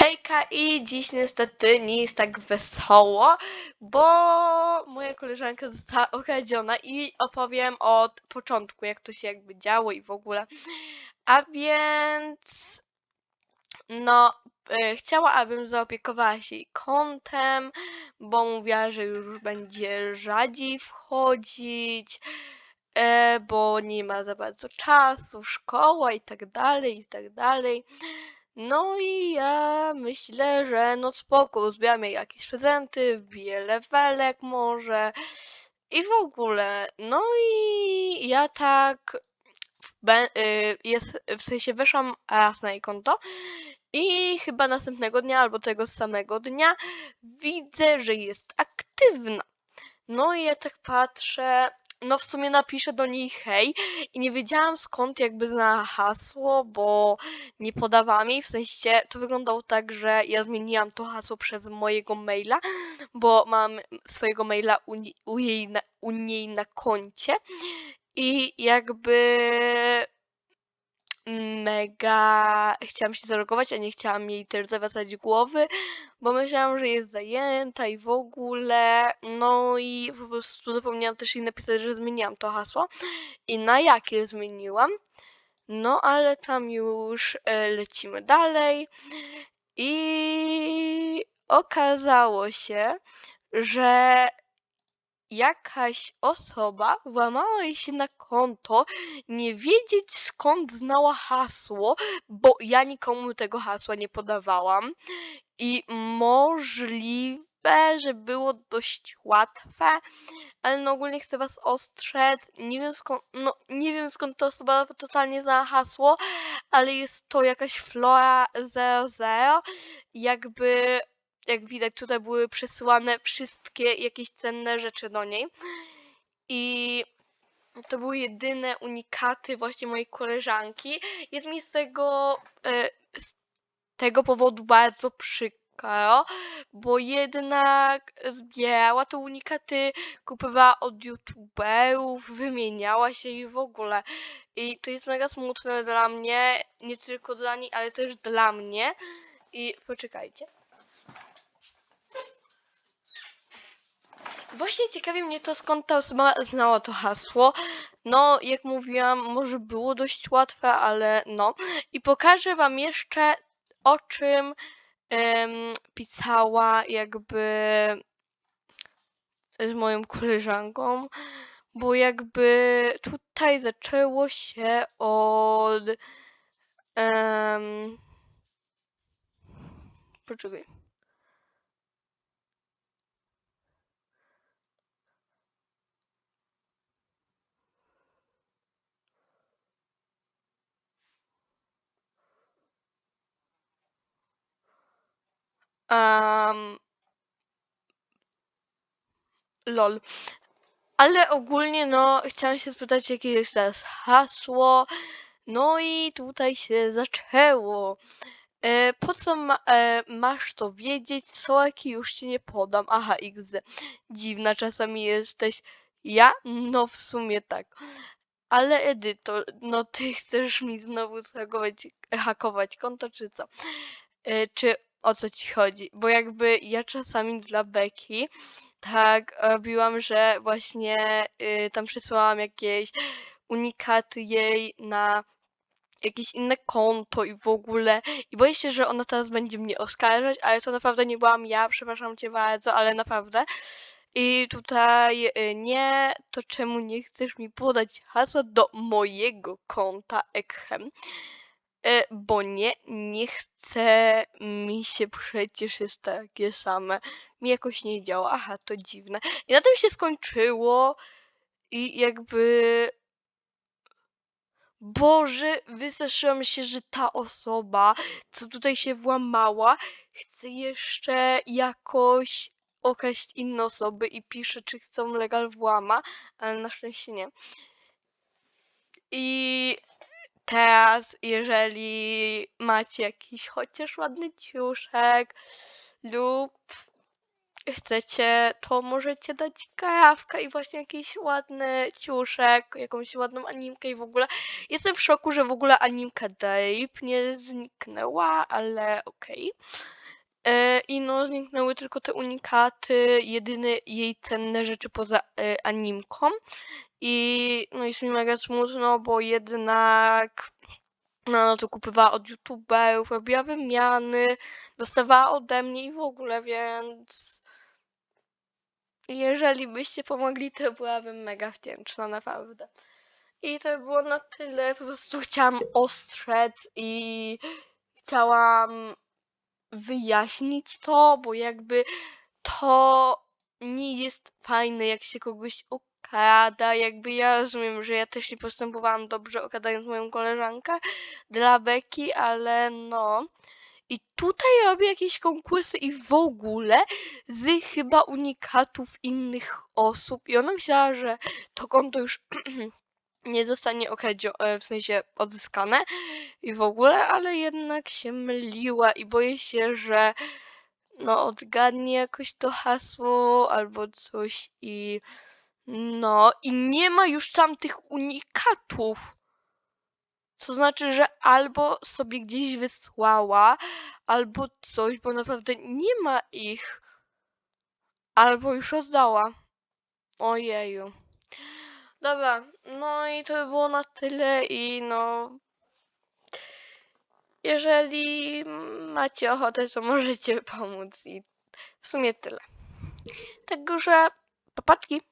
Hejka i dziś niestety nie jest tak wesoło, bo moja koleżanka została okradziona i opowiem od początku, jak to się jakby działo i w ogóle. A więc no, e, chciała, abym zaopiekowała się jej kątem, bo mówiła, że już będzie rzadziej wchodzić, e, bo nie ma za bardzo czasu, szkoła i tak dalej, i tak dalej. No i ja myślę, że no spoko, zbieram jej jakieś prezenty, wbiję levelek może i w ogóle. No i ja tak y, jest, w sensie weszłam raz na jej konto i chyba następnego dnia albo tego samego dnia widzę, że jest aktywna. No i ja tak patrzę, no w sumie napiszę do niej hej i nie wiedziałam skąd jakby znała hasło, bo nie podawałam jej, w sensie to wyglądało tak, że ja zmieniłam to hasło przez mojego maila, bo mam swojego maila u, u, jej na, u niej na koncie. I jakby mega chciałam się zalogować, a nie chciałam jej też zawracać głowy, bo myślałam, że jest zajęta i w ogóle. No i po prostu zapomniałam też jej napisać, że zmieniłam to hasło i na jakie zmieniłam. No ale tam już e, lecimy dalej i okazało się, że jakaś osoba włamała jej się na konto, nie wiedzieć skąd znała hasło, bo ja nikomu tego hasła nie podawałam i możliwe, że było dość łatwe, ale no ogólnie chcę was ostrzec, nie wiem skąd, no nie wiem skąd ta osoba totalnie znała hasło, ale jest to jakaś Flora 00, jakby jak widać tutaj były przesyłane wszystkie jakieś cenne rzeczy do niej i to były jedyne unikaty właśnie mojej koleżanki. Jest mi z tego, e, z tego powodu bardzo przykro, bo jednak zbierała te unikaty, kupowała od youtuberów, wymieniała się i w ogóle. I to jest mega smutne dla mnie, nie tylko dla niej, ale też dla mnie. I poczekajcie. Właśnie ciekawi mnie to, skąd ta osoba znała to hasło. No, jak mówiłam, może było dość łatwe, ale no. I pokażę wam jeszcze, o czym em, pisała jakby z moją koleżanką, bo jakby tutaj zaczęło się od... Um, poczekaj. Um, lol. Ale ogólnie, no, chciałam się spytać, jakie jest teraz hasło. No i tutaj się zaczęło. E, po co ma, e, masz to wiedzieć? Sołeki już ci nie podam. Aha, XD. Dziwna czasami jesteś. Ja? No w sumie tak. Ale Edyto, no ty chcesz mi znowu zhakować, hakować konto, czy co? E, czy o co ci chodzi? Bo jakby ja czasami dla Beki tak robiłam, że właśnie y, tam przesyłałam jakieś unikaty jej na jakieś inne konto i w ogóle. I boję się, że ona teraz będzie mnie oskarżać, ale to naprawdę nie byłam ja, przepraszam cię bardzo, ale naprawdę. I tutaj y, nie, to czemu nie chcesz mi podać hasła do mojego konta Ekhem? E, bo nie, nie chce mi się przecież jest takie same. Mi jakoś nie działa. Aha, to dziwne. I na tym się skończyło. I jakby. Boże, wystraszyłam się, że ta osoba, co tutaj się włamała, chce jeszcze jakoś okraść inne osoby i pisze, czy chcą legal włama, ale na szczęście nie. I teraz, jeżeli macie jakiś chociaż ładny ciuszek lub chcecie, to możecie dać kawkę i właśnie jakiś ładny ciuszek, jakąś ładną animkę i w ogóle. Jestem w szoku, że w ogóle animka Dave nie zniknęła, ale okej. E, I no, zniknęły tylko te unikaty, jedyne jej cenne rzeczy poza e, animką. I no jest mi mega smutno, bo jednak no, no to kupowała od youtuberów, robiła wymiany, dostawała ode mnie i w ogóle, więc jeżeli byście pomogli, to byłabym mega wdzięczna, naprawdę. I to by było na tyle, po prostu chciałam ostrzec i chciałam wyjaśnić to, bo jakby to nie jest fajne, jak się kogoś okrada, jakby ja rozumiem, że ja też nie postępowałam dobrze okradając moją koleżankę dla beki, ale no. I tutaj robię jakieś konkursy i w ogóle z chyba unikatów innych osób i ona myślała, że to konto już nie zostanie okradzio- w sensie odzyskane i w ogóle, ale jednak się myliła i boję się, że no odgadnie jakoś to hasło albo coś i no i nie ma już tam tych unikatów. Co znaczy, że albo sobie gdzieś wysłała, albo coś, bo naprawdę nie ma ich. Albo już rozdała. Ojeju. Dobra, no i to by było na tyle i no. Jeżeli macie ochotę, to możecie pomóc i w sumie tyle. Także papaczki.